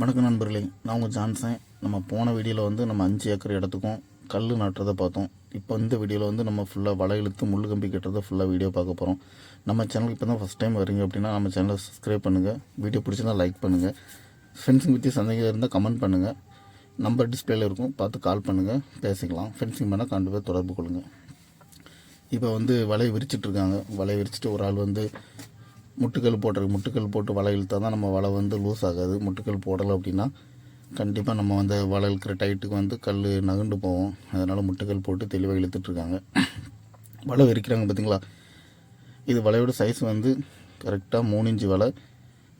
வணக்கம் நண்பர்களே. நான் உங்கள் ஜான்சன். நம்ம போன வீடியோவில் வந்து நம்ம அஞ்சு ஏக்கர் இடத்துக்கும் கல் நட்டுறதை பார்த்தோம். இப்போ இந்த வீடியோவில் வந்து நம்ம ஃபுல்லாக வலை இழுத்து முள் கம்பி கட்டுறதை ஃபுல்லாக வீடியோ பார்க்க போகிறோம் நம்ம சேனல் இப்போ தான் ஃபஸ்ட் டைம் வரீங்க அப்படின்னா நம்ம சேனலை சப்ஸ்கிரைப் பண்ணுங்கள் வீடியோ பிடிச்சிருந்தா லைக் பண்ணுங்கள் ஃபென்சிங் பற்றி சந்தேகம் இருந்தால் கமெண்ட் பண்ணுங்கள் நம்பர் டிஸ்பிளேல இருக்கும். பார்த்து கால் பண்ணுங்கள் பேசிக்கலாம். ஃபென்சிங் பண்ணால் கண்டிப்பாக தொடர்பு கொள்ளுங்கள் இப்போ வந்து வலையை விரிச்சிட்ருக்காங்க வலையை விரிச்சிட்டு ஒரு ஆள் வந்து முட்டுக்கல் போட்டிருக்கு முட்டுக்கல் போட்டு வலை இழுத்தால் தான் நம்ம வலை வந்து லூஸ் ஆகாது. முட்டுக்கல் போடலை அப்படின்னா கண்டிப்பாக நம்ம வந்து வலை இழுக்கிற டைட்டுக்கு வந்து கல் நகுண்டு போவோம் அதனால் முட்டுக்கல் போட்டு தெளிவாக இழுத்துட்ருக்காங்க வலை விரிக்கிறாங்க பார்த்தீங்களா? இது வலையோட சைஸ் வந்து கரெக்டாக மூணு இன்ச்சு வலை.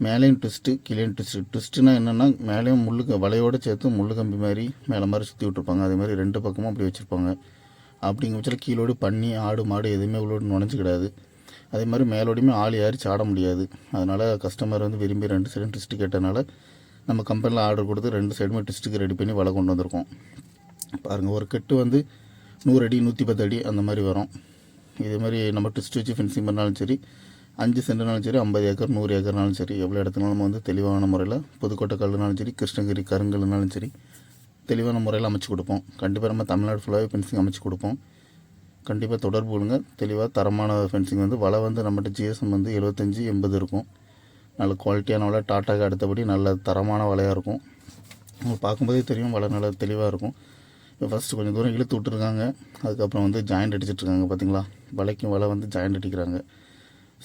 மேலேயும் ட்விஸ்ட்டு கீழேயும் ட்விஸ்ட்டு ட்விஸ்ட்டுனா என்னென்னா மேலேயும் முள்ளு வலையோடு சேர்த்து முள்ளு கம்பி மாதிரி மேலே மாதிரி சுற்றி விட்ருப்பாங்க அதே மாதிரி ரெண்டு பக்கமும் அப்படி வச்சுருப்பாங்க. அப்படிங்க பட்சத்தில் கீழோடு பண்ணி ஆடு மாடு எதுவுமே உள்ளோடு நுழைஞ்சிக்கிடாது அதே மாதிரி மேலோடையுமே ஆள் ஏறி சாட முடியாது. அதனால் கஸ்டமர் வந்து விரும்பி ரெண்டு சைடும் ட்விஸ்ட்டு கேட்டனால நம்ம கம்பெனியில் ஆர்டர் கொடுத்து ரெண்டு சைடுமே ட்விஸ்ட்டுக்கு ரெடி பண்ணி வலை கொண்டு வந்திருக்கோம். பாருங்கள் ஒரு கட்டு வந்து நூறு அடி நூற்றி பத்து அடி அந்த மாதிரி வரும். இதே மாதிரி நம்ம ட்விஸ்ட் வச்சு ஃபென்சிங் பண்ணாலும் சரி அஞ்சு சென்ட்னாலும் சரி ஐம்பது ஏக்கர் நூறு ஏக்கர்னாலும் சரி எவ்வளோ இடத்துனாலும் நம்ம வந்து தெளிவான முறையில் புதுக்கோட்டை கல்லுனாலும் சரி கிருஷ்ணகிரி கருங்கல்னாலும் சரி தெளிவான முறையில் அமைச்சு கொடுப்போம். கண்டிப்பாக நம்ம தமிழ்நாடு ஃபுல்லாகவே ஃபென்சிங் அமைச்சு கொடுப்போம். கண்டிப்பாக தொடர்பு கொள்ளுங்க. தெளிவாக தரமான ஃபென்சிங் வந்து வலை வந்து நம்மகிட்ட ஜிஎஸ்எம் வந்து எழுபத்தஞ்சி எண்பது இருக்கும். நல்ல குவாலிட்டியான வலை டாட்டாக்கு அடுத்தபடி நல்ல தரமான வலையாக இருக்கும். உங்களுக்கு பார்க்கும்போதே தெரியும் வலை நல்லா தெளிவாக இருக்கும். இப்போ ஃபஸ்ட்டு கொஞ்சம் தூரம் இழுத்து விட்டுருக்காங்க. அதுக்கப்புறம் வந்து ஜாயிண்ட் அடிச்சிட்ருக்காங்க பார்த்தீங்களா வலைக்கும் வலை வந்து ஜாயிண்ட் அடிக்கிறாங்க.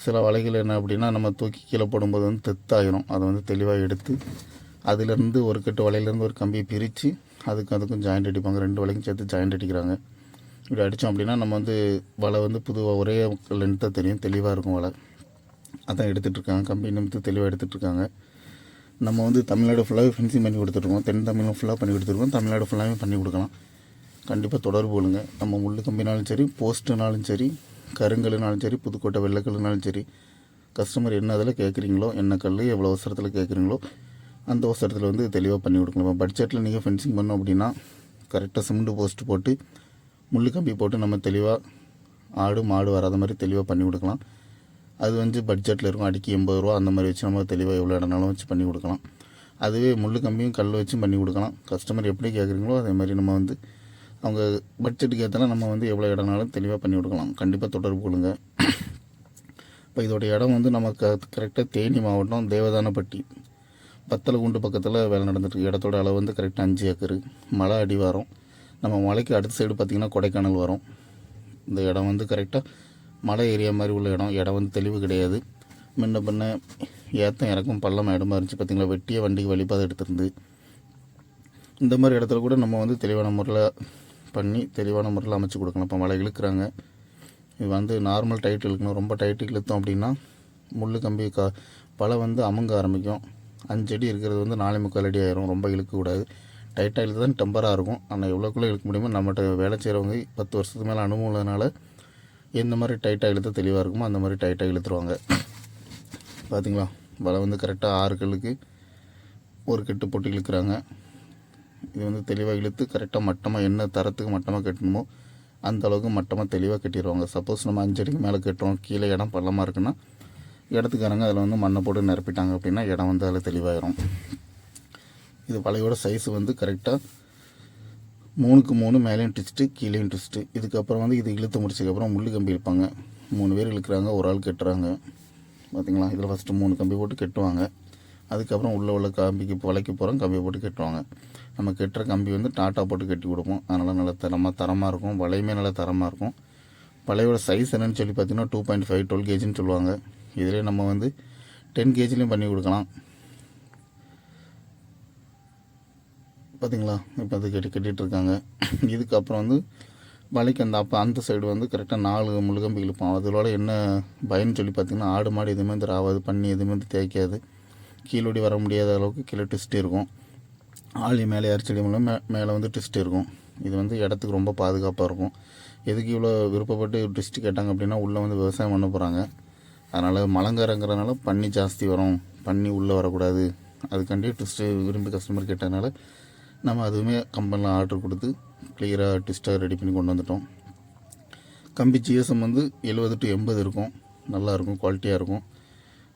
சில வலைகள் என்ன அப்படின்னா நம்ம தூக்கி கீழே போடும்போது வந்து தெத்தாயிரும். அதை வந்து தெளிவாக எடுத்து அதிலேருந்து ஒரு கட்டு வலையிலேருந்து ஒரு கம்பியை பிரித்து அதுக்கு அதுக்கும் ஜாயிண்ட் அடிப்பாங்க. ரெண்டு வலைக்கும் சேர்த்து ஜாயிண்ட் அடிக்கிறாங்க. இப்படி அடித்தோம் அப்படின்னா நம்ம வந்து வலை வந்து புதுவாக ஒரே லென்த்தாக தெரியும் தெளிவாக இருக்கும் வலை. அதான் எடுத்துகிட்டு இருக்காங்க. கம்பி நிமித்து தெளிவாக எடுத்துகிட்டு இருக்காங்க. நம்ம வந்து தமிழ்நாடு ஃபுல்லாகவே ஃபென்சிங் பண்ணி கொடுத்துருக்கோம் தென் தமிழும் ஃபுல்லாக பண்ணி கொடுத்துருக்கோம் தமிழ்நாடு ஃபுல்லாகவே பண்ணி கொடுக்கலாம். கண்டிப்பாக தொடர்பு கொள்ளுங்க. நம்ம முள்ளு கம்பினாலும் சரி போஸ்ட்டுனாலும் சரி கருங்கல்னாலும் சரி புதுக்கோட்டை வெள்ளைக்கல்லுனாலும் சரி கஸ்டமர் என்ன அதில் கேட்குறீங்களோ என்ன கல் எவ்வளோ அவசரத்தில் கேட்குறீங்களோ அந்த அவசரத்தில் வந்து தெளிவாக பண்ணி கொடுக்கலாம். இப்போ பட்ஜெட்டில் நீங்கள் ஃபென்சிங் பண்ணோம் அப்படின்னா கரெக்டாக சிமெண்ட் போஸ்ட் போட்டு முள்ளு கம்பி போட்டு நம்ம தெளிவாக ஆடு மாடு வராத மாதிரி தெளிவாக பண்ணி கொடுக்கலாம். அது வந்து பட்ஜெட்டில் இருக்கும். அடிக்கி எண்பது ரூபா அந்த மாதிரி வச்சு நம்ம தெளிவாக எவ்வளோ இடம்னாலும் வச்சு பண்ணி கொடுக்கலாம். அதுவே முள்ளு கம்பியும் கல் வச்சும் பண்ணி கொடுக்கலாம். கஸ்டமர் எப்படி கேட்குறீங்களோ அதே மாதிரி நம்ம வந்து அவங்க பட்ஜெட்டுக்கு ஏற்றலாம் நம்ம வந்து எவ்வளோ இடம்னாலும் தெளிவாக பண்ணி கொடுக்கலாம். கண்டிப்பாக தொடர்பு கொடுங்க இப்போ இதோட இடம் வந்து நம்ம க கரெக்டாக தேனி மாவட்டம் தேவதானப்பட்டி. பத்தலகுண்டு பக்கத்தில் வேலை நடந்துட்டுருக்கு இடத்தோட அளவு வந்து கரெக்டாக அஞ்சு ஏக்கரு. மலை அடிவாரம். நம்ம மலைக்கு அடுத்த சைடு பார்த்திங்கன்னா கொடைக்கானல் வரும். இந்த இடம் வந்து கரெக்டாக மலை ஏரியா மாதிரி உள்ள இடம். இடம் வந்து தெளிவு கிடையாது. முன்ன பின்ன ஏத்தம் இறக்கும் பள்ளம் இடமா இருந்துச்சு பார்த்திங்களா? வெட்டிய வண்டிக்கு வழிபாதை எடுத்திருந்து. இந்த மாதிரி இடத்துல கூட நம்ம வந்து தெளிவான முறையில் பண்ணி தெளிவான முறையில் அமைச்சு கொடுக்கலாம். இப்போ மலை இழுக்கிறாங்க. இது வந்து நார்மல் டைட் இழுக்கணும். ரொம்ப டைட்டு இழுத்தோம் அப்படின்னா முள் கம்பி க பழம் வந்து அமுங்க ஆரம்பிக்கும். அஞ்சடி இருக்கிறது வந்து நாலு முக்கால் அடி ஆயிரும். ரொம்ப இழுக்கக்கூடாது. டைட்டாக இழுத்து தான் டெம்பராக இருக்கும். ஆனால் எவ்வளோக்குள்ளே இழுக்க முடியுமோ நம்மகிட்ட வேலை செய்கிறவங்க பத்து வருஷத்துக்கு மேலே அனுபவம் உள்ளதுனால எந்த மாதிரி டைட்டாக இழுத்து தெளிவாக இருக்குமோ அந்த மாதிரி டைட்டாக இழுத்துருவாங்க பார்த்தீங்களா வலை வந்து கரெக்டாக ஆறு கல்லுக்கு ஒரு கெட்டு போட்டு இழுக்கிறாங்க. இது வந்து தெளிவாக இழுத்து கரெக்டாக மட்டமாக என்ன தரத்துக்கு மட்டமாக கட்டணுமோ அந்த அளவுக்கு மட்டமாக தெளிவாக கட்டிடுவாங்க சப்போஸ் நம்ம அஞ்சடிக்கு மேலே கட்டுறோம் கீழே இடம் பள்ளமாக இருக்குன்னா இடத்துக்காரங்க அதில் வந்து மண்ணை போட்டு நிரப்பிட்டாங்க அப்படின்னா இடம் வந்து அதில் தெளிவாயிரும். இது வலையோட சைஸ் வந்து கரெக்டாக மூணுக்கு மூணு மேலேயும் ட்விஸ்ட்டு கீழேயும் ட்விஸ்ட்டு இதுக்கப்புறம் வந்து இது இழுத்து முடிச்சதுக்கப்புறம் முள் கம்பி இருப்பாங்க மூணு பேர் இழுக்கிறாங்க ஒரு ஆள் கட்டுறாங்க. பார்த்தீங்களா இதில் ஃபஸ்ட்டு மூணு கம்பி போட்டு கட்டுவாங்க. அதுக்கப்புறம் உள்ளே உள்ள கம்பிக்கு வலைக்கு போகிறோம் கம்பி போட்டு கட்டுவாங்க. நம்ம கட்டுற கம்பி வந்து டாட்டா போட்டு கட்டி கொடுப்போம். அதனால் நல்லா தரமாக தரமாக இருக்கும். வலையுமே நல்லா தரமாக இருக்கும். வலையோட சைஸ் என்னென்னு சொல்லி பார்த்தீங்கன்னா டூ பாயிண்ட் ஃபைவ் டுவெல் கேஜின்னு சொல்லுவாங்க. இதிலே நம்ம வந்து டென் கேஜிலையும் பண்ணி கொடுக்கலாம். பார்த்தீங்களா இப்போ அது கட்டி கட்டிகிட்டு இருக்காங்க இதுக்கப்புறம் வந்து வலைக்கு அந்த அப்போ அந்த சைடு வந்து கரெக்டாக நாலு முழுகம்பி இழுப்போம். அதோட என்ன பயன்னு சொல்லி பார்த்தீங்கன்னா ஆடு மாடு எதுவுமே வந்து ராவாது பண்ணி எதுவுமே வந்து தேய்க்காது. கீழோடி வர முடியாத அளவுக்கு கீழே ட்விஸ்ட் இருக்கும். ஆளி மேலே அரிச்சடி மூலம் மே மேலே வந்து ட்விஸ்ட் இருக்கும். இது வந்து இடத்துக்கு ரொம்ப பாதுகாப்பாக இருக்கும். எதுக்கு இவ்வளோ விருப்பப்பட்டு ட்விஸ்ட் கேட்டாங்க அப்படின்னா உள்ளே வந்து விவசாயம் பண்ண போகிறாங்க அதனால் மலங்காரங்கிறதுனால பண்ணி ஜாஸ்தி வரும். பண்ணி உள்ளே வரக்கூடாது. அதுக்காண்டி ட்விஸ்ட்டு விரும்பி கஸ்டமர் கேட்டதுனால நம்ம அதுவுமே கம்பெனியில் ஆர்டர் கொடுத்து கிளியராக டிஸ்டாக ரெடி பண்ணி கொண்டு வந்துட்டோம். கம்பி ஜிஎஸ்எம் வந்து எழுபது டு எண்பது இருக்கும். நல்லாயிருக்கும் குவாலிட்டியாக இருக்கும்.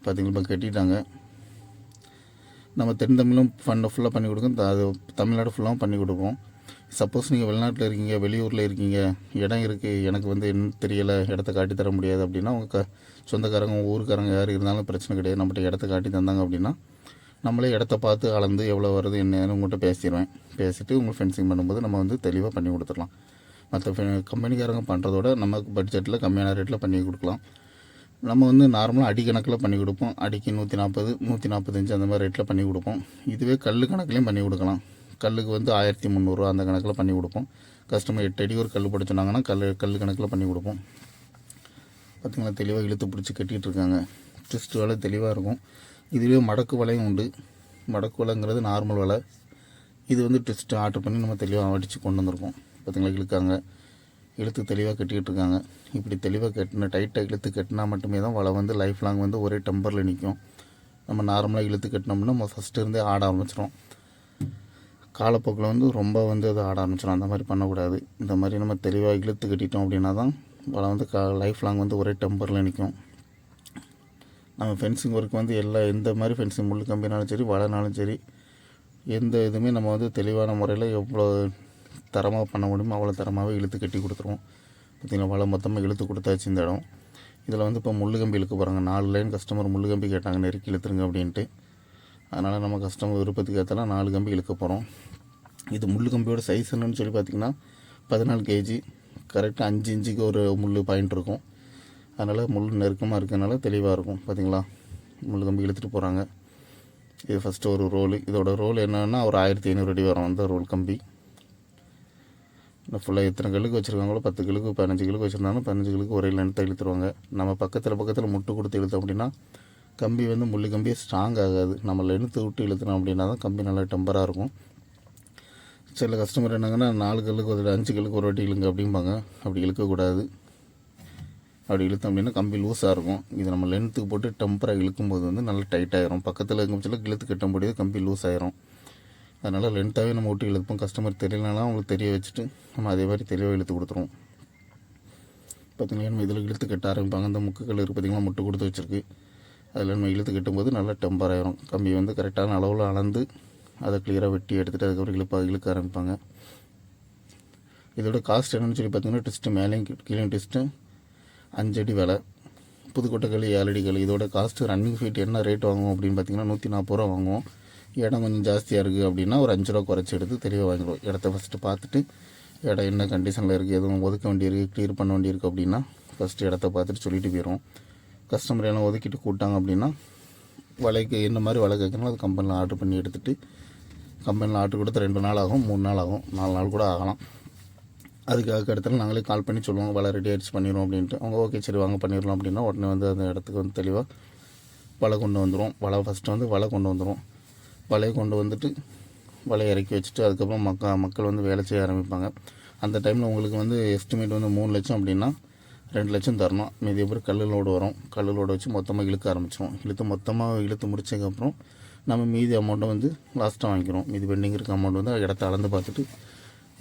பார்த்தீங்கன்னா கட்டிட்டாங்க. நம்ம தென் தமிழும் ஃபண்டை ஃபுல்லாக பண்ணி கொடுக்கும். த- அது தமிழ்நாடு ஃபுல்லாகவும் பண்ணி கொடுப்போம். சப்போஸ் நீங்கள் வெளிநாட்டில் இருக்கீங்க வெளியூரில் இருக்கீங்க இடம் இருக்குது எனக்கு வந்து என்ன தெரியலை இடத்த காட்டி தர முடியாது அப்படின்னா உங்கள் க சொந்தக்காரங்க ஊருக்காரங்க யார் இருந்தாலும் பிரச்சனை கிடையாது. நம்மகிட்ட இடத்த காட்டி தந்தாங்க அப்படின்னா நம்மளே இடத்த பார்த்து அளந்து எவ்வளோ வருது என்னன்னு உங்கள்கிட்ட பேசிடுவேன். பேசிட்டு உங்கள் ஃபென்சிங் பண்ணும்போது நம்ம வந்து தெளிவாக பண்ணி கொடுத்துடலாம். மற்ற கம்பெனிக்காரங்க பண்ணுறதோட நமக்கு பட்ஜெட்டில் கம்மியான ரேட்டில் பண்ணி கொடுக்கலாம். நம்ம வந்து நார்மலாக அடி கணக்கில் பண்ணி கொடுப்போம். அடிக்கு நூற்றி நாற்பது நூற்றி நாற்பத்தஞ்சு அந்த மாதிரி ரேட்டில் பண்ணி கொடுப்போம். இதுவே கல் கணக்குலேயும் பண்ணி கொடுக்கலாம். கல்லுக்கு வந்து ஆயிரத்தி முந்நூறுரூவா அந்த கணக்கில் பண்ணி கொடுப்போம். கஸ்டமர் எட்டு அடி ஒரு கல் போட கல் கல் கணக்கில் பண்ணி கொடுப்போம். பார்த்திங்கன்னா தெளிவாக இழுத்து பிடிச்சி கட்டிகிட்டு இருக்காங்க. ட்விஸ்ட் வலை தெளிவாக இருக்கும். இதுவே மடக்கு வலையும் உண்டு. மடக்கு வலைங்கிறது நார்மல் வலை. இது வந்து டெஸ்ட்டு ஆர்டர் பண்ணி நம்ம தெளிவாக அடித்து கொண்டு வந்திருக்கோம். பார்த்திங்களா இழுக்காங்க. இழுத்து தெளிவாக கட்டிக்கிட்டு இருக்காங்க. இப்படி தெளிவாக கட்டின டைட்டாக இழுத்து கட்டினா மட்டுமே தான் வலை வந்து லைஃப் லாங் வந்து ஒரே டெம்பரில் நிற்கும் நம்ம நார்மலாக இழுத்து கட்டினோம்னா நம்ம ஃபஸ்ட்டு இருந்தே ஆட ஆரம்பிச்சிடும் காலப்போக்கில் வந்து ரொம்ப வந்து அது ஆட ஆரம்பிச்சிடும் அந்த மாதிரி பண்ணக்கூடாது. இந்த மாதிரி நம்ம தெளிவாக இழுத்து கட்டிட்டோம் அப்படின்னா தான் வலை வந்து கா லைஃப் லாங் வந்து ஒரே டெம்பரில் நிற்கும் நம்ம ஃபென்சிங் ஒர்க் வந்து எல்லா எந்த மாதிரி ஃபென்சிங் முள் கம்பினாலும் சரி வலைனாலும் சரி எந்த இதுவுமே நம்ம வந்து தெளிவான முறையில் எவ்வளோ தரமாக பண்ண முடியுமோ அவ்வளோ தரமாகவே இழுத்து கட்டி கொடுத்துருவோம். பார்த்திங்கன்னா வலை மொத்தமாக இழுத்து கொடுத்தாச்சு இந்த இடம். இதில் வந்து இப்போ முள்ளு கம்பி இழுக்க போகிறாங்க நாலு லைன் கஸ்டமர் முள்ளு கம்பி கேட்டாங்க நெருக்கி இழுத்துருங்க அப்படின்ட்டு. அதனால் நம்ம கஸ்டமர் விருப்பத்துக்கு ஏற்றலாம் நாலு கம்பி இழுக்க போகிறோம் இது முள்ளு கம்பியோட சைஸ் என்னன்னு சொல்லி பார்த்திங்கன்னா பதினாலு கேஜி கரெக்டாக அஞ்சு இன்ச்சுக்கு ஒரு முள் பாயிண்ட் இருக்கும். அதனால் முள் நெருக்கமாக இருக்கிறதுனால தெளிவாக இருக்கும் பார்த்தீங்களா முள் கம்பி இழுத்துட்டு போகிறாங்க இது ஃபஸ்ட்டு ஒரு ரோல் இதோட ரோல் என்னென்னா ஒரு ஆயிரத்தி ஐநூறு அடி வரும் அந்த ரோல் கம்பி. இன்னும் ஃபுல்லாக எத்தனை கல்லுக்கு வச்சுருக்காங்களோ பத்து கிலுக்கு பதினஞ்சு கிலுக்கு வச்சுருந்தாலும் பதினஞ்சு கிலுக்கு ஒரே லென்த்தை இழுத்துருவாங்க. நம்ம பக்கத்தில் பக்கத்தில் முட்டு கொடுத்து இழுத்தோம் அப்படின்னா கம்பி வந்து முள்ளு கம்பியே ஸ்ட்ராங் ஆகாது. நம்ம லென்த்து விட்டு இழுத்துனோம் அப்படின்னா தான் கம்பி நல்லா டெம்பராக இருக்கும். சில கஸ்டமர் என்னங்கன்னா நாலு கல்லுக்கு ஒரு அஞ்சு கல்லுக்கு ஒரு வாட்டி இழுங்க அப்படிம்பாங்க. அப்படி இழுக்கக்கூடாது. அப்படி இழுத்தோம் அப்படின்னா கம்பி லூஸாக இருக்கும். இது நம்ம லென்த்துக்கு போட்டு டெம்பராக இழுக்கும்போது வந்து நல்லா டைட்டாகிரும் பக்கத்தில் இருக்கும் பட்சத்தில் இழுத்து கட்ட முடியாது கம்பி லூஸ் ஆயிரும். அதனால் லென்த்தாகவே நம்ம விட்டு இழுப்போம். கஸ்டமர் தெரியலனாலும் அவங்களுக்கு தெரிய வச்சுட்டு நம்ம அதே மாதிரி தெளிவாக இழுத்து கொடுத்துருவோம். பார்த்தீங்கன்னா நம்ம இதில் இழுத்து கட்ட ஆரம்பிப்பாங்க. அந்த முக்குகள் இருக்குது பார்த்தீங்கன்னா முட்டு கொடுத்து வச்சுருக்கு. அதில் நம்ம இழுத்து கட்டும்போது நல்லா டெம்பர் ஆயிரும். கம்பி வந்து கரெக்டான அளவில் அளந்து அதை கிளியராக வெட்டி எடுத்துகிட்டு அதுக்கப்புறம் இழுப்பாக இழுக்க ஆரம்பிப்பாங்க. இதோட காஸ்ட் என்னென்னு சொல்லி பார்த்தீங்கன்னா டெஸ்ட்டு மேலேயும் கீ- கீழே டெஸ்ட்டு அஞ்சடி விலை. களி ஏழடி களி இதோட காஸ்ட்டு ரன்னிங் ஃபீட் என்ன ரேட் வாங்குவோம் அப்படின்னு பார்த்தீங்கன்னா நூற்றி நாற்பது ரூபா வாங்குவோம். இடம் கொஞ்சம் ஜாஸ்தியாக இருக்குது அப்படின்னா ஒரு அஞ்சு ரூபா குறைச்சி எடுத்து தெளிவாக வாங்கிடுவோம். இடத்த ஃபஸ்ட்டு பார்த்துட்டு இடம் என்ன கண்டிஷனில் இருக்குது எதுவும் ஒதுக்க வேண்டியிருக்கு க்ளியர் பண்ண வேண்டியிருக்கு அப்படின்னா ஃபஸ்ட்டு இடத்த பார்த்துட்டு சொல்லிட்டு போயிடுவோம். கஸ்டமர் எல்லாம் ஒதுக்கிட்டு கூப்பிட்டாங்க அப்படின்னா வலைக்கு என்ன மாதிரி வலை கேட்கணும் அது கம்பெனியில் ஆர்டர் பண்ணி எடுத்துகிட்டு கம்பெனியில் ஆர்டர் கொடுத்து ரெண்டு நாள் ஆகும் மூணு நாள் ஆகும் நாலு நாள் கூட ஆகலாம். அதுக்காக இடத்துல நாங்களே கால் பண்ணி சொல்லுவோம். வலை ரெடி ஆயிடுச்சு பண்ணிடுவோம் அப்படின்ட்டு. அவங்க ஓகே சரி வாங்க பண்ணிடலாம் அப்படின்னா உடனே வந்து அந்த இடத்துக்கு வந்து தெளிவாக வலை கொண்டு வந்துடும் வலை ஃபஸ்ட்டு வந்து வலை கொண்டு வந்துடும் வலையை கொண்டு வந்துட்டு வலையை இறக்கி வச்சுட்டு அதுக்கப்புறம் மக்க மக்கள் வந்து வேலை செய்ய ஆரம்பிப்பாங்க. அந்த டைமில் உங்களுக்கு வந்து எஸ்டிமேட் வந்து மூணு லட்சம் அப்படின்னா ரெண்டு லட்சம் தரணும். மீதி அப்புறம் கல் லோடு வரும். கல் லோடு வச்சு மொத்தமாக இழுக்க ஆரம்பிச்சிடும் இழுத்து மொத்தமாக இழுத்து முடிச்சதுக்கப்புறம் நம்ம மீதி அமௌண்ட்டை வந்து லாஸ்ட்டாக வாங்கிக்கிறோம். மீதி பெண்டிங் இருக்க அமௌண்ட் வந்து இடத்த அளந்து பார்த்துட்டு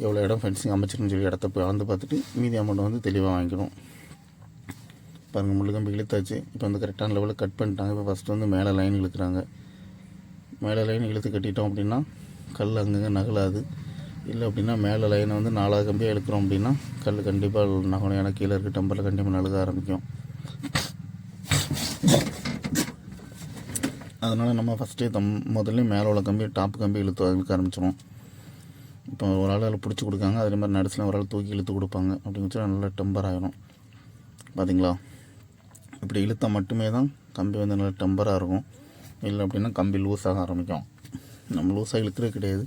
எவ்வளோ இடம் ஃபென்சிங் அமைச்சிருக்குன்னு சொல்லி இடத்த போய் அளந்து பார்த்துட்டு மீதி அமௌண்ட் வந்து தெளிவாக வாங்கிக்கணும் பாருங்கள் முள்ளு கம்பி இழுத்தாச்சு. இப்போ வந்து கரெக்டான லெவலில் கட் பண்ணிட்டாங்க. இப்போ ஃபஸ்ட்டு வந்து மேலே லைன் இழுக்கிறாங்க. மேலே லைன் இழுத்து கட்டிட்டோம் அப்படின்னா கல் அங்கங்கே நகலாது. இல்லை அப்படின்னா மேலே லைனை வந்து நாலாவது கம்பியாக இழுக்கிறோம் அப்படின்னா கல் கண்டிப்பாக நகணும் ஏன்னா கீழே இருக்க டம்பரில் கண்டிப்பாக நழுக ஆரம்பிக்கும். அதனால் நம்ம ஃபஸ்ட்டே தம் முதல்ல மேலே உள்ள கம்பி டாப் கம்பி இழுத்து இழுக்க ஆரம்பிச்சிடும் இப்போ ஒரு ஆள் அதில் பிடிச்சி கொடுக்காங்க அதே மாதிரி நடுசில் ஒரு ஆள் தூக்கி இழுத்து கொடுப்பாங்க அப்படின்னு வச்சா நல்லா டெம்பர் ஆகிடும் பார்த்தீங்களா இப்படி இழுத்தால் மட்டுமே தான் கம்பி வந்து நல்லா டெம்பராக இருக்கும். இல்லை அப்படின்னா கம்பி லூஸ் ஆக ஆரம்பிக்கும். நம்ம லூஸாக இழுக்கிறது கிடையாது.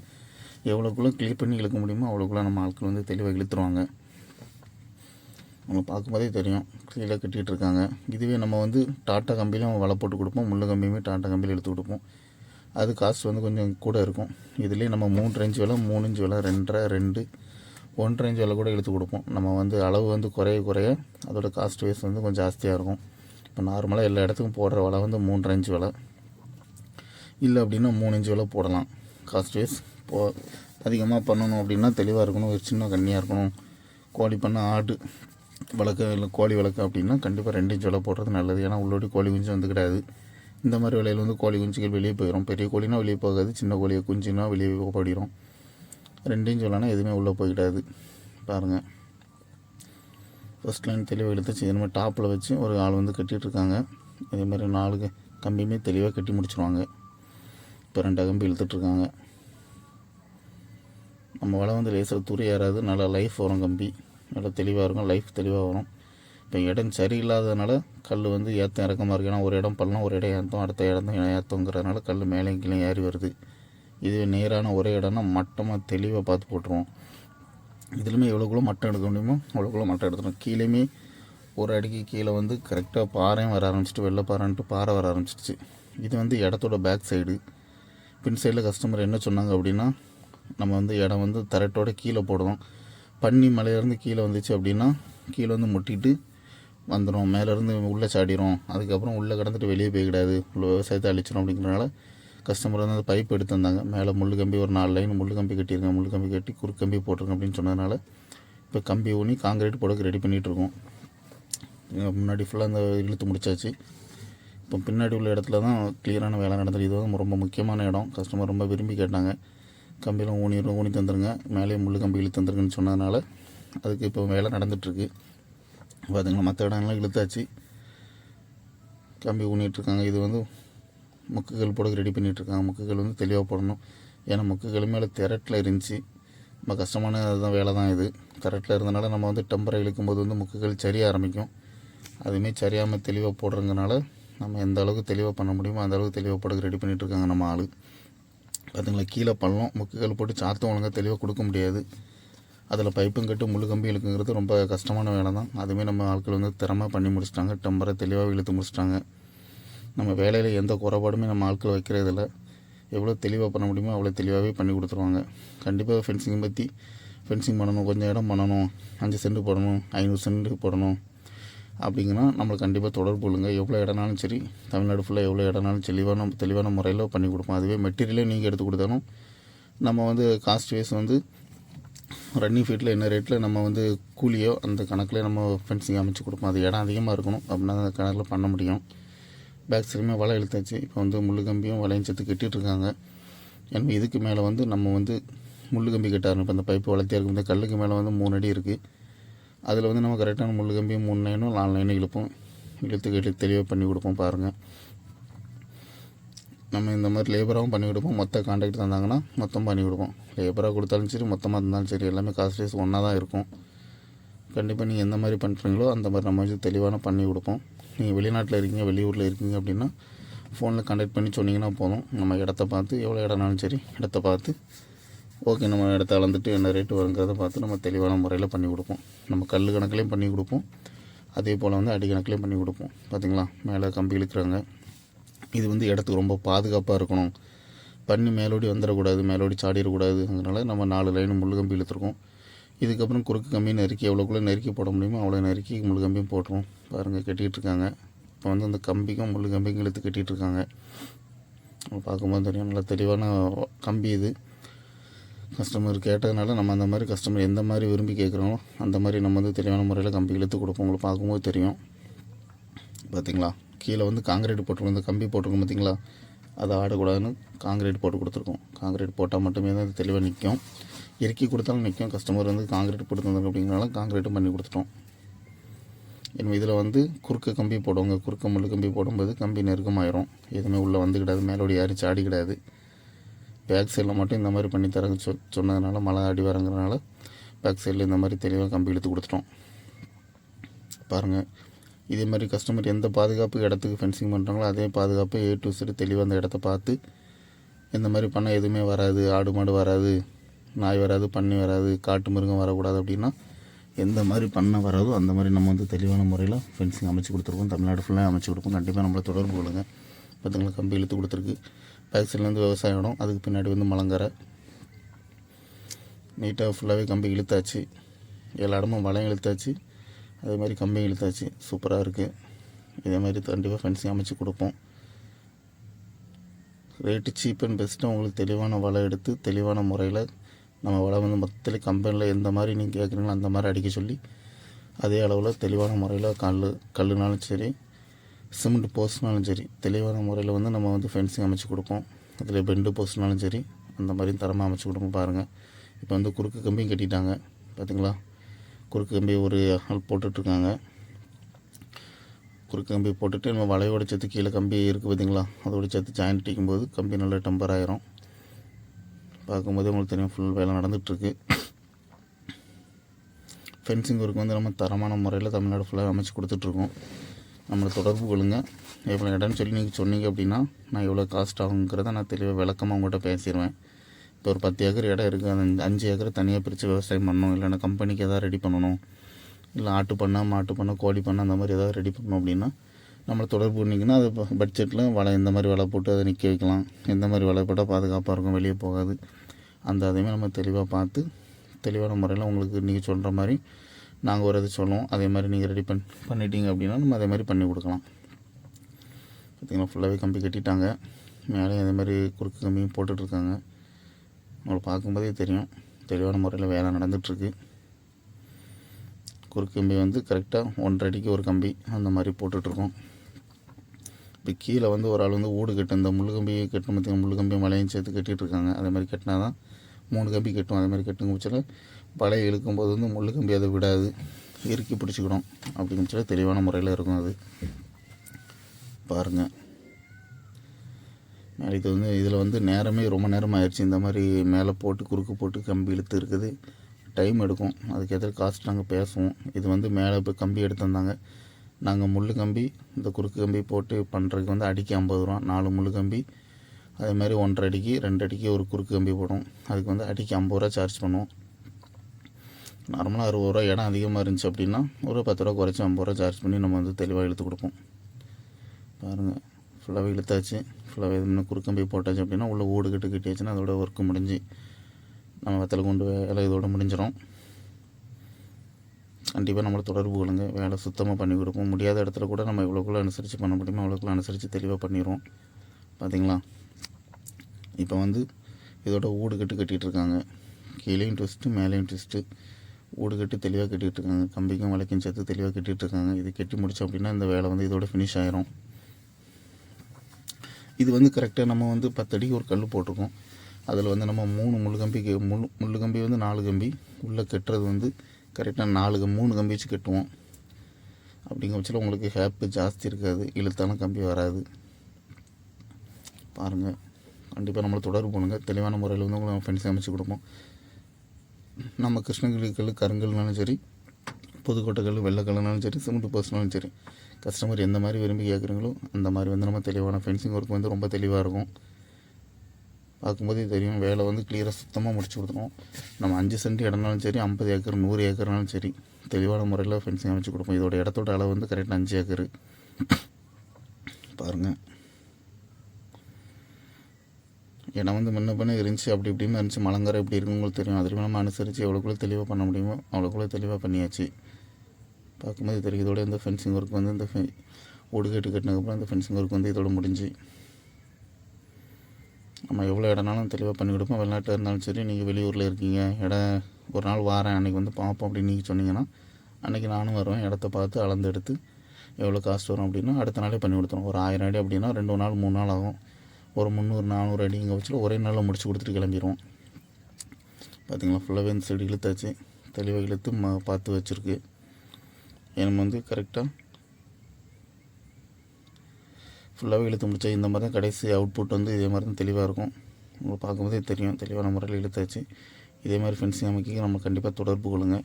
எவ்வளோக்குள்ளே கிளியர் பண்ணி இழுக்க முடியுமோ அவ்வளோக்குள்ளே நம்ம ஆட்கள் வந்து தெளிவாக இழுத்துருவாங்க. நம்ம பார்க்கும்போதே தெரியும். கீழே கட்டிகிட்டு இருக்காங்க. இதுவே நம்ம வந்து டாட்டா கம்பியிலும் வலை போட்டு கொடுப்போம். முள்ளு கம்பியுமே டாட்டா கம்பியில் இழுத்து கொடுப்போம். அது காஸ்ட் வந்து கொஞ்சம் கூட இருக்கும். இதுலேயே நம்ம மூன்று இன்ச்சு விலை மூணு இன்ச்சு விலை ரெண்டரை ரெண்டு ஒன்றரை இன்ச்சு விலை கூட இழுத்து கொடுப்போம். நம்ம வந்து அளவு வந்து குறைய குறைய அதோட காஸ்ட் வைஸ் வந்து கொஞ்சம் ஜாஸ்தியாக இருக்கும். இப்போ நார்மலாக எல்லா இடத்துக்கும் போடுற விலை வந்து மூன்றரை இன்ச்சு விலை. இல்லை அப்படின்னா மூணு இன்ச்சு விலை போடலாம். காஸ்ட் வைஸ் போ அதிகமாக பண்ணணும் அப்படின்னா தெளிவாக இருக்கணும். ஒரு சின்ன கண்ணியாக இருக்கணும். கோழி பண்ண ஆடு வளர்க்க இல்லை கோழி வளர்க்க அப்படின்னா கண்டிப்பாக ரெண்டு இன்ச் விலை போடுறது நல்லது. ஏன்னா உள்ளோடி கோழி குஞ்சு வந்து கிடையாது இந்த மாதிரி வேலையில் வந்து கோழி குஞ்சுகள் வெளியே போயிடும் பெரிய கோழினா வெளியே போகாது சின்ன கோழியை குஞ்சுனா வெளியே போயிடும். ரெண்டையும் சொல்லலாம் எதுவுமே உள்ளே போய்கிடாது பாருங்கள் ஃபஸ்ட் லைன் தெளிவாக எடுத்து இது மாதிரி டாப்பில் வச்சு ஒரு ஆள் வந்து கட்டிகிட்ருக்காங்க அதே மாதிரி நாலு கம்பியுமே தெளிவாக கட்டி முடிச்சுருவாங்க. இப்போ ரெண்டு கம்பி இழுத்துட்ருக்காங்க நம்ம வலை வந்து லேசர் துறை ஏறாது நல்லா லைஃப் வரும் கம்பி. நல்லா தெளிவாக இருக்கும் லைஃப் தெளிவாக வரும். இப்போ இடம் சரியில்லாததுனால கல் வந்து ஏற்றம் இறக்கமாக இருக்குது ஏன்னா ஒரு இடம் பள்ளம் ஒரு இடம் ஏற்றம் அடுத்த இடம் ஏற்றங்கிறதுனால கல் மேலே கீழே ஏறி வருது. இது நேரான ஒரே இடம்னா மட்டமாக தெளிவாக பார்த்து போட்டுருவோம். இதுலையுமே எவ்வளோக்குள்ள மட்டம் எடுக்க முடியுமோ அவ்வளோக்குள்ள மட்டம் எடுத்துடும் கீழேயுமே ஒரு அடிக்கு கீழே வந்து கரெக்டாக பாறையும் வர ஆரம்பிச்சிட்டு வெள்ளை பாறைன்ட்டு பாறை வர ஆரம்பிச்சிடுச்சு இது வந்து இடத்தோட பேக் சைடு பின் சைடில் கஸ்டமர் என்ன சொன்னாங்க அப்படின்னா நம்ம வந்து இடம் வந்து தரட்டோட கீழே போடணும். பன்னி மலையிலேருந்து கீழே வந்துச்சு அப்படின்னா கீழே வந்து முட்டிட்டு வந்துடும் மேலேருந்து உள்ளே சாடிரும். அதுக்கப்புறம் உள்ளே கடந்துட்டு வெளியே போய்க்கிடாது. உள்ள விவசாயத்தை அழிச்சிடும் அப்படிங்கிறனால கஸ்டமர் வந்து அந்த பைப் எடுத்து வந்தாங்க. மேலே முள் கம்பி ஒரு நாலு லைன் முள் கம்பி கட்டியிருக்கேன். முள் கம்பி கட்டி குறுக்கு கம்பி போட்டிருக்கேன் அப்படின்னு சொன்னதுனால இப்போ கம்பி ஊனி காங்கிரீட் போடக்கு ரெடி பண்ணிகிட்ருக்கோம். முன்னாடி ஃபுல்லாக அந்த இழுத்து முடிச்சாச்சு. இப்போ பின்னாடி உள்ள இடத்துல தான் கிளியரான வேலை நடந்தது இது வந்து ரொம்ப முக்கியமான இடம். கஸ்டமர் ரொம்ப விரும்பி கேட்டாங்க. கம்பியெல்லாம் ஊனி ஊனி தந்துருங்க. மேலே முள் கம்பி இழுத்து தந்துருங்கன்னு சொன்னதுனால அதுக்கு இப்போ வேலை நடந்துகிட்ருக்கு பார்த்தீங்களா மற்ற இடம்லாம் இழுத்தாச்சு. கம்பி ஊனிகிட்ருக்காங்க இது வந்து முக்குகள் போட ரெடி பண்ணிகிட்ருக்காங்க முக்குகள் வந்து தெளிவாக போடணும். ஏன்னா முக்குகள் மேலே திரட்டில் இருந்துச்சு. ரொம்ப கஷ்டமான அதுதான் வேலை தான் இது. திரட்டில் இருந்தனால நம்ம வந்து டெம்பரை இழுக்கும்போது வந்து முக்குகள் சரிய ஆரம்பிக்கும். அதுவுமே சரியாமல் தெளிவாக போடுறதுனால நம்ம எந்த அளவுக்கு தெளிவாக பண்ண முடியுமோ அந்த அளவுக்கு தெளிவாக போட ரெடி பண்ணிகிட்ருக்காங்க நம்ம ஆள். பார்த்திங்களா கீழே பள்ளம். முக்குகள் போட்டு சாத்தம் ஒழுங்காக தெளிவாக கொடுக்க முடியாது. அதில் பைப்பும் கட்டு முழு கம்பி இழுக்குங்கிறது ரொம்ப கஷ்டமான வேலை தான் அதுவுமே நம்ம ஆட்கள் வந்து திறமை பண்ணி முடிச்சிட்டாங்க டம்பரை தெளிவாக இழுத்து முடிச்சிட்டாங்க. நம்ம வேலையில் எந்த குறைபாடுமே நம்ம ஆட்கள் வைக்கிறதில்ல. எவ்வளோ தெளிவாக பண்ண முடியுமோ அவ்வளோ தெளிவாகவே பண்ணி கொடுத்துருவாங்க. கண்டிப்பாக ஃபென்சிங் பற்றி ஃபென்சிங் பண்ணணும் கொஞ்சம் இடம் பண்ணணும் அஞ்சு சென்ட் போடணும் ஐநூறு சென்ட் போடணும். அப்படிங்கன்னா நம்மளுக்கு கண்டிப்பாக தொடர்பு கொள்ளுங்க. எவ்வளோ இடம்னாலும் சரி தமிழ்நாடு ஃபுல்லாக எவ்வளோ இடம்னாலும் தெளிவான தெளிவான முறையில் பண்ணி கொடுப்போம். அதுவே மெட்டீரியலே நீங்கள் எடுத்து கொடுத்தாலும் நம்ம வந்து காஸ்ட் வைஸ் வந்து ரன்னிங் ஃபீட்டில் என்ன ரேட்டில் நம்ம வந்து கூலியோ அந்த கணக்கில் நம்ம ஃபென்சிங் அமைச்சு கொடுப்போம். அது இடம் அதிகமாக இருக்கணும். அப்படின்னா அந்த கணக்கில் பண்ண முடியும். பேக் சைடுமே வலை இழுத்தாச்சு. இப்போ வந்து முள்ளு கம்பியும் வலையும் சேர்த்து கட்டிட்டு இருக்காங்க. ஏன்னா இதுக்கு மேலே வந்து நம்ம வந்து முள்ளு கம்பி கட்ட ஆரம்பிப்போம். அந்த பைப்பு வளர்த்தியாக இருக்கும் இந்த கல்லுக்கு மேலே வந்து மூணு அடி இருக்குது அதில் வந்து நம்ம கரெக்டான முள்ளு கம்பியும் மூணு லைனும் நாலு லைனும் இழுப்போம். இழுத்து கட்டி தெளிவாக பண்ணி கொடுப்போம் பாருங்கள் நம்ம இந்த மாதிரி லேபராகவும் பண்ணி கொடுப்போம். மொத்த கான்ட்ராக்ட் தந்தாங்கன்னா மொத்தம் பண்ணி கொடுப்போம். லேபராக கொடுத்தாலும் சரி மொத்தமாக இருந்தாலும் சரி எல்லாமே காஸ்ட் வைஸ் ஒன்றா தான் இருக்கும். கண்டிப்பாக நீங்கள் எந்த மாதிரி பண்ணுறீங்களோ அந்த மாதிரி நம்ம வந்து தெளிவான பண்ணி கொடுப்போம். நீங்கள் வெளிநாட்டில் இருக்கீங்க வெளியூரில் இருக்கீங்க அப்படின்னா ஃபோனில் கான்டாக்ட் பண்ணி சொன்னீங்கன்னா போதும். நம்ம இடத்த பார்த்து எவ்வளோ இடம்னாலும் சரி இடத்த பார்த்து ஓகே நம்ம இடத்த அளந்துட்டு என்ன ரேட்டு வருங்கிறத பார்த்து நம்ம தெளிவான முறையில் பண்ணி கொடுப்போம். நம்ம கல் கணக்குலேயும் பண்ணி கொடுப்போம். அதே போல் வந்து அடி கணக்குலேயும் பண்ணி கொடுப்போம். பார்த்தீங்களா மேலே கம்பி இழுக்கிறாங்க. இது வந்து இடத்துக்கு ரொம்ப பாதுகாப்பாக இருக்கணும். பண்ணி மேலோடி வந்துடக்கூடாது மேலோடி சாடிடக்கூடாது அதனால் நம்ம நாலு லைன் முள்ளு கம்பி இழுத்துருக்கோம். இதுக்கப்புறம் குறுக்கு கம்பி நெருக்கி எவ்வளோக்குள்ளே நெருக்கி போட முடியுமோ அவ்வளோ நெருக்கி முள்ளு கம்பியும் போட்டுருவோம். பாருங்கள் கட்டிகிட்டு இருக்காங்க இப்போ வந்து அந்த கம்பிக்கும் முள் கம்பிக்கும் இழுத்து கட்டிகிட்டு இருக்காங்க பார்க்கும்போது தெரியும் நல்லா தெளிவான கம்பி இது. கஸ்டமர் கேட்டதுனால நம்ம அந்த மாதிரி கஸ்டமர் எந்த மாதிரி விரும்பி கேட்குறோமோ அந்த மாதிரி நம்ம வந்து தெளிவான முறையில் கம்பி இழுத்து கொடுப்போம். உங்களுக்கு பார்க்கும்போது தெரியும். பார்த்தீங்களா கீழே வந்து காங்கிரீட் போட்டிருக்கோம். இந்த கம்பி போட்டிருக்கோம் பார்த்தீங்களா அதை ஆடக்கூடாதுன்னு காங்கிரீட் போட்டு கொடுத்துருக்கோம். காங்கிரீட் போட்டால் மட்டுமே தான் அது தெளிவாக நிற்கும் இறக்கி கொடுத்தாலும் நிற்கும் கஸ்டமர் வந்து காங்கிரீட் போட்டு தந்தாங்க அப்படிங்கிறனால காங்கிரீட்டும் பண்ணி கொடுத்துட்டோம். எனவே இதில் வந்து குறுக்க கம்பி போடுவாங்க. குறுக்க முள்ளு கம்பி போடும்போது கம்பி நெருக்கமாயிரும் எதுவுமே உள்ளே வந்துக்கிடாது மேலோடி யாரும் சாடி கிடையாது பேக் சைடில் மட்டும் இந்த மாதிரி பண்ணி தரங்க சொ சொன்னதுனால மழை அடி வரங்கிறனால பேக் சைடில் இந்த மாதிரி தெளிவாக கம்பி இழுத்து கொடுத்துட்டோம். பாருங்கள் இதே மாதிரி கஸ்டமர் எந்த பாதுகாப்பு இடத்துக்கு ஃபென்சிங் பண்ணுறாங்களோ அதே பாதுகாப்பு ஏ டு சரி தெளிவாக அந்த இடத்த பார்த்து இந்த மாதிரி பண்ணால் எதுவுமே வராது ஆடு மாடு வராது நாய் வராது பண்ணி வராது காட்டு மிருகம் வரக்கூடாது அப்படின்னா எந்த மாதிரி பண்ண வராதோ அந்த மாதிரி நம்ம வந்து தெளிவான முறையில் ஃபென்சிங் அமைச்சு கொடுத்துருக்கோம். தமிழ்நாடு ஃபுல்லாக அமைச்சு கொடுப்போம் கண்டிப்பாக நம்மளை தொடர்பு கொள்ளுங்கள் பார்த்தீங்களா கம்பி இழுத்து கொடுத்துருக்கு. பேக் சைட்லேருந்து விவசாய இடம் அதுக்கு பின்னாடி வந்து மலங்கரை. நீட்டாக ஃபுல்லாகவே கம்பி இழுத்தாச்சு. எல்லா இடமும் வளையம் இழுத்தாச்சு. அதே மாதிரி கம்பி இழுத்தாச்சு. சூப்பராக இருக்குது இதே மாதிரி கண்டிப்பாக ஃபென்சிங் அமைச்சு கொடுப்போம். ரேட்டு சீப் அண்ட் பெஸ்ட்டாக உங்களுக்கு தெளிவான வலை எடுத்து தெளிவான முறையில் நம்ம வலை வந்து மொத்தத்தில் கம்பெனியில் எந்த மாதிரி நீங்கள் கேட்குறீங்களோ அந்த மாதிரி அடிக்க சொல்லி அதே அளவில் தெளிவான முறையில் கல் கல்லுனாலும் சரி சிமெண்ட் போஸ்ட்னாலும் சரி தெளிவான முறையில் வந்து நம்ம வந்து ஃபென்சிங் அமைச்சு கொடுப்போம். அதில் பெண்டு போஸ்ட்னாலும் சரி அந்த மாதிரியும் தரமாக அமைச்சு கொடுப்போம் பாருங்கள் இப்போ வந்து குறுக்கு கம்பியும் கட்டிட்டாங்க. பார்த்தீங்களா குறுக்கு கம்பி ஒரு ஆள் போட்டுட்ருக்காங்க. குறுக்கு கம்பி போட்டுட்டு நம்ம வளையோட சேர்த்து கீழே கம்பி இருக்குது பார்த்தீங்களா? அதோட சேர்த்து ஜாயின் அடிக்கும் போது கம்பி நல்லா டெம்பர் ஆயிரும். பார்க்கும்போது உங்களுக்கு தெரியும் ஃபுல் வேலை நடந்துகிட்ருக்கு ஃபென்சிங் ஒர்க் வந்து நம்ம தரமான முறையில் தமிழ்நாடு ஃபுல்லாக அமைச்சு கொடுத்துட்ருக்கோம். நம்மளை தொடர்பு கொள்ளுங்க. எவ்வளோ இடம்னு சொல்லி நீங்கள் சொன்னீங்க அப்படின்னா நான் எவ்வளோ காஸ்ட் ஆகுங்கிறத நான் தெளிவாக விளக்கமாக உங்கள்கிட்ட பேசிடுவேன் இப்போ ஒரு பத்து ஏக்கர் இடம் இருக்குது அந்த அஞ்சு- ஏக்கர் தனியாக பிரித்து விவசாயம் பண்ணணும். இல்லைன்னா கம்பெனிக்கு எதாவது ரெடி பண்ணணும். இல்லை ஆட்டு பண்ணை மாட்டு பண்ணை கோழி பண்ணை அந்த மாதிரி எதாவது ரெடி பண்ணணும் அப்படின்னா நம்மளை தொடர்பு பண்ணிங்கன்னா அது பட்ஜெட்டில் வலை இந்த மாதிரி வலை போட்டு அதை நிற்க வைக்கலாம். எந்த மாதிரி வலை போட்டால் பாதுகாப்பாக இருக்கும். வெளியே போகாது. அந்த அதையுமே நம்ம தெளிவாக பார்த்து தெளிவான முறையில் உங்களுக்கு நீங்கள் சொல்கிற மாதிரி நாங்கள் ஒரு இது சொல்லுவோம். அதே மாதிரி நீங்கள் ரெடி பண் பண்ணிட்டீங்க அப்படின்னா நம்ம அதே மாதிரி பண்ணி கொடுக்கலாம். பார்த்திங்கன்னா ஃபுல்லாகவே கம்பி கட்டிட்டாங்க. மேலேயும் அதே மாதிரி குறுக்கு கம்பியும் போட்டுட்ருக்காங்க உங்களை பார்க்கும்போதே தெரியும். தெளிவான முறையில் வேலை நடந்துகிட்ருக்கு குறுக்கு கம்பி வந்து கரெக்டாக ஒன்றரை அடிக்கு ஒரு கம்பி அந்த மாதிரி போட்டுட்ருக்கோம் இப்போ கீழே வந்து ஒரு ஆள் வந்து ஊடு கட்டு இந்த முள்ளு கம்பி கட்டணும் பார்த்தீங்கன்னா முள்ளு கம்பி மலையும் சேர்த்து கட்டிகிட்ருக்காங்க இருக்காங்க அதே மாதிரி கட்டினா தான் மூணு கம்பி கட்டும். அதே மாதிரி கட்டுங்க பட்சத்தில் பழைய இழுக்கும்போது வந்து முள்ளு கம்பி அதை விடாது. இறுக்கி பிடிச்சிக்கிடும். அப்படிங்கிற பட்சத்தில் தெளிவான முறையில் இருக்கும் அது. பாருங்கள் இது வந்து இதில் வந்து நேரமே ரொம்ப நேரம் ஆயிடுச்சு இந்த மாதிரி மேலே போட்டு குறுக்கு போட்டு கம்பி இழுத்து இருக்குது. டைம் எடுக்கும். அதுக்கேற்ற காஸ்ட் நாங்கள் பேசுவோம். இது வந்து மேலே இப்போ கம்பி எடுத்திருந்தாங்க நாங்கள் முள் கம்பி இந்த குறுக்கு கம்பி போட்டு பண்ணுறதுக்கு வந்து அடிக்கு ஐம்பது ரூபா. நாலு முள் கம்பி. அதே மாதிரி ஒன்றரை அடிக்கு ரெண்டு அடிக்கு ஒரு குறுக்கு கம்பி போடும் அதுக்கு வந்து அடிக்கு ஐம்பது ரூபா சார்ஜ் பண்ணுவோம். நார்மலாக அறுபது ரூபா இடம் அதிகமாக இருந்துச்சு அப்படின்னா ஒரு பத்து ரூபா குறைச்சி ஐம்பது ரூபா சார்ஜ் பண்ணி நம்ம வந்து தெளிவாக இழுத்து கொடுப்போம். பாருங்கள் ஃபுல்லாகவே இழுத்தாச்சு. ஃபுல்லாகவே இன்னும் குறுக்கம்பி போட்டாச்சு அப்படின்னா உள்ள ஓடு கட்டு கட்டியாச்சுன்னா அதோட ஒர்க்கு முடிஞ்சு நம்ம வெத்தலை கொண்டு வேலை இதோட முடிஞ்சிடும் கண்டிப்பாக நம்மளை தொடர்பு கொள்ளுங்க. வேலை சுத்தமாக பண்ணி கொடுப்போம். முடியாத இடத்துல கூட நம்ம எவ்வளோக்குள்ள அனுசரித்து பண்ண முடியுமோ அவ்வளோக்குள்ள அனுசரித்து தெளிவாக பண்ணிடுவோம் பார்த்தீங்களா இப்போ வந்து இதோட ஊடு கட்டு கட்டிகிட்டு இருக்காங்க. கீழேயும் ட்விஸ்ட்டு மேலேயும் ட்விஸ்ட்டு ஊடு கட்டி தெளிவாக கட்டிகிட்டு இருக்காங்க. கம்பிக்கும் வலைக்கும் சேர்த்து தெளிவாக கட்டிகிட்டு இருக்காங்க. இது கட்டி முடிச்சோம் அப்படின்னா இந்த வேலை வந்து இதோட ஃபினிஷ் ஆயிரும். இது வந்து கரெக்டாக நம்ம வந்து பத்தடிக்கு ஒரு கல் போட்டிருக்கோம். அதில் வந்து நம்ம மூணு முள் கம்பிக்கு முள் முள் கம்பி வந்து நாலு கம்பி உள்ளே கட்டுறது வந்து கரெக்டாக நாலு கம்- மூணு கம்பி வச்சு கட்டுவோம். அப்படிங்கிற பட்சத்தில் உங்களுக்கு ஹேப்பு ஜாஸ்தி இருக்காது இழுத்தான கம்பி வராது. பாருங்கள் கண்டிப்பாக நம்மளை தொடர்பு பண்ணுங்கள் தெளிவான முறையில் வந்து உங்களுக்கு ஃப்ரெண்ட்ஸ் அமைச்சு கொடுப்போம். நம்ம கிருஷ்ணகிரி கல் கருங்கல்னாலும் சரி புதுக்கோட்டை கல் கலர்னாலும் சரி சிமெண்ட் பர்சனாலும் சரி கஸ்டமர் எந்த மாதிரி விரும்பி கேட்குறீங்களோ அந்த மாதிரி வந்து நம்ம தெளிவான ஃபென்சிங் ஒர்க் வந்து ரொம்ப தெளிவாக இருக்கும். பார்க்கும்போதே தெரியும் வேலை வந்து கிளியராக சுத்தமாக முடிச்சு கொடுத்துருவோம். நம்ம அஞ்சு சென்ட் இடம்னாலும் சரி ஐம்பது ஏக்கர் நூறு ஏக்கர்னாலும் சரி தெளிவான முறையில் ஃபென்சிங் அமைச்சு கொடுப்போம். இதோட இடத்தோட அளவு வந்து கரெக்டாக அஞ்சு ஏக்கர். பாருங்கள் இடம் வந்து முன்ன பண்ண இருந்துச்சு அப்படி இப்படின்னு இருந்துச்சு. மலங்கரை எப்படி இருக்குன்னு உங்களுக்கு தெரியும். அதுலேயும் நம்ம அனுசரித்து எவ்வளோக்குள்ளே தெளிவாக பண்ண முடியுமோ அவ்வளோக்குள்ளே தெளிவாக பண்ணியாச்சு. பார்க்கும்போது தெரியும். இதோட இந்த ஃபென்சிங் ஒர்க் வந்து இந்த ஃபெ ஓடுகேட்டு கட்டினதுக்கப்புறம் இந்த ஃபென்சிங் ஒர்க் வந்து இதோட முடிஞ்சு. நம்ம எவ்வளோ இடம்னாலும் தெளிவாக பண்ணி கொடுப்போம். வெளிநாட்டில் இருந்தாலும் சரி நீங்கள் வெளியூரில் இருக்கீங்க இடம் ஒரு நாள் வாரேன் அன்றைக்கி வந்து பார்ப்போம் அப்படின்னு நீங்கள் சொன்னீங்கன்னா அன்றைக்கி நானும் வருவேன் இடத்த பார்த்து அளந்து எடுத்து எவ்வளோ காஸ்ட் வரும் அப்படின்னா அடுத்த நாளே பண்ணி கொடுத்துருவோம். ஒரு ஆயிரம் அடி அப்படின்னா ரெண்டு நாள் மூணு நாள் ஆகும். ஒரு முந்நூறு நானூறு அடிங்க வச்சுல ஒரே நாளில் முடிச்சு கொடுத்துட்டு கிளம்பிடுவோம் பார்த்தீங்களா ஃபுல்லாகவே இந்த செடி இழுத்தாச்சு. தெளிவாக இழுத்து ம பார்த்து வச்சுருக்கு. எனக்கு வந்து கரெக்டாக ஃபுல்லாகவே இழுத்து முடிச்சா இந்த மாதிரி தான் கடைசி அவுட்புட் வந்து இதே மாதிரி தான் தெளிவாக இருக்கும். உங்களுக்கு பார்க்கும்போதே தெரியும். தெளிவான முறையில் இழுத்தாச்சு. இதே மாதிரி ஃபென்சிங் அமைக்க நம்ம கண்டிப்பாக தொடர்பு கொள்ளுங்க.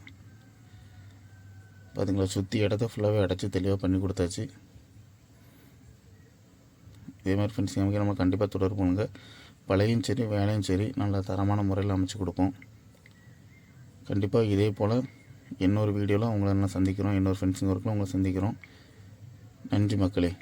பார்த்தீங்களா சுற்றி இடத்த ஃபுல்லாகவே அடைச்சி தெளிவாக பண்ணி கொடுத்தாச்சு. இதே மாதிரி ஃபென்சிங் அமைக்க நம்ம கண்டிப்பாக தொடர்பு கொள்ளுங்க. பழையும் சரி வேலையும் சரி நல்ல தரமான முறையில் அமைச்சு கொடுப்போம். கண்டிப்பாக இதே போல் இன்னொரு வீடியோவில் உங்களை என்ன சந்திக்கிறோம். இன்னொரு ஃப்ரெண்ட்ஸுங்க ஒர்க்கில் உங்களை சந்திக்கிறோம். நன்றி மக்களே.